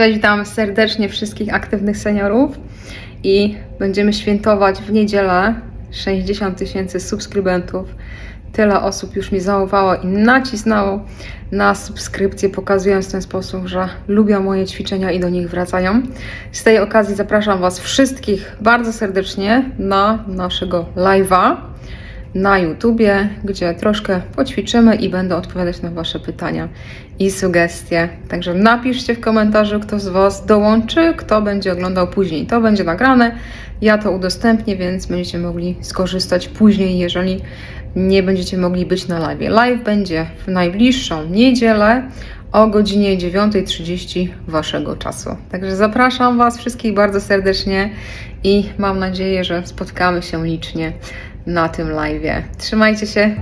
Cześć, witam serdecznie wszystkich aktywnych seniorów i będziemy świętować w niedzielę 60 tysięcy subskrybentów. Tyle osób już mi zauwało i nacisnęło na subskrypcję, pokazując w ten sposób, że lubią moje ćwiczenia i do nich wracają. Z tej okazji zapraszam Was wszystkich bardzo serdecznie na naszego live'a na YouTubie, gdzie troszkę poćwiczymy i będę odpowiadać na Wasze pytania i sugestie. Także napiszcie w komentarzu, kto z Was dołączy, kto będzie oglądał później. To będzie nagrane, ja to udostępnię, więc będziecie mogli skorzystać później, jeżeli nie będziecie mogli być na live. Live będzie w najbliższą niedzielę o godzinie 9.30 Waszego czasu. Także zapraszam Was wszystkich bardzo serdecznie i mam nadzieję, że spotkamy się licznie na tym live. Trzymajcie się,